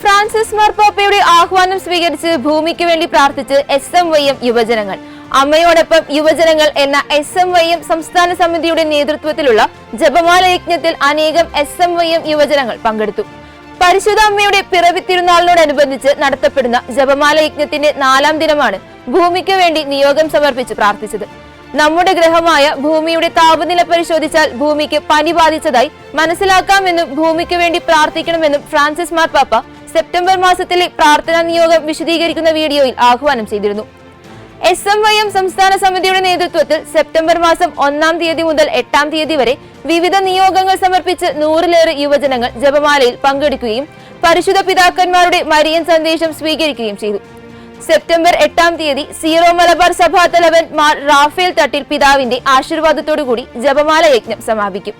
Francis മാർപ്പാപ്പയുടെ ആഹ്വാനം സ്വീകരിച്ച് ഭൂമിക്ക് വേണ്ടി പ്രാർത്ഥിച്ച് എസ് എം വൈ എം യുവജനങ്ങൾ. അമ്മയോടൊപ്പം യുവജനങ്ങൾ എന്ന എസ് എം വൈ എം സംസ്ഥാന സമിതിയുടെ നേതൃത്വത്തിലുള്ള ജപമാല യജ്ഞത്തിൽ അനേകം എസ് എം വൈ എം യുവജനങ്ങൾ പങ്കെടുത്തു. പരിശുദ്ധ അമ്മയുടെ പിറവി തിരുനാളിനോടനുബന്ധിച്ച് നടത്തപ്പെടുന്ന ജപമാല യജ്ഞത്തിന്റെ നാലാം ദിനമാണ് ഭൂമിക്ക് വേണ്ടി നിയോഗം സമർപ്പിച്ച് പ്രാർത്ഥിച്ചത്. നമ്മുടെ ഗ്രഹമായ ഭൂമിയുടെ താപനില പരിശോധിച്ചാൽ ഭൂമിക്ക് പനി ബാധിച്ചതായി മനസ്സിലാക്കാമെന്നും ഭൂമിക്ക് വേണ്ടി പ്രാർത്ഥിക്കണമെന്നും ഫ്രാൻസിസ് മാർപ്പാപ്പ സെപ്റ്റംബർ മാസത്തിലെ പ്രാർത്ഥനാ നിയോഗം വിശദീകരിക്കുന്ന വീഡിയോയിൽ ആഹ്വാനം ചെയ്തിരുന്നു. എസ് എം വൈ എം സംസ്ഥാന സമിതിയുടെ നേതൃത്വത്തിൽ സെപ്റ്റംബർ മാസം ഒന്നാം തീയതി മുതൽ എട്ടാം തീയതി വരെ വിവിധ നിയോഗങ്ങൾ സമർപ്പിച്ച് നൂറിലേറെ യുവജനങ്ങൾ ജപമാലയിൽ പങ്കെടുക്കുകയും പരിശുദ്ധ പിതാക്കന്മാരുടെ മരിയൻ സന്ദേശം സ്വീകരിക്കുകയും ചെയ്തു. സെപ്റ്റംബർ എട്ടാം തീയതി സീറോ മലബാർ സഭാ തലവൻ മാർ റാഫേൽ തട്ടിൽ പിതാവിന്റെ ആശീർവാദത്തോടുകൂടി ജപമാല യജ്ഞം സമാപിക്കും.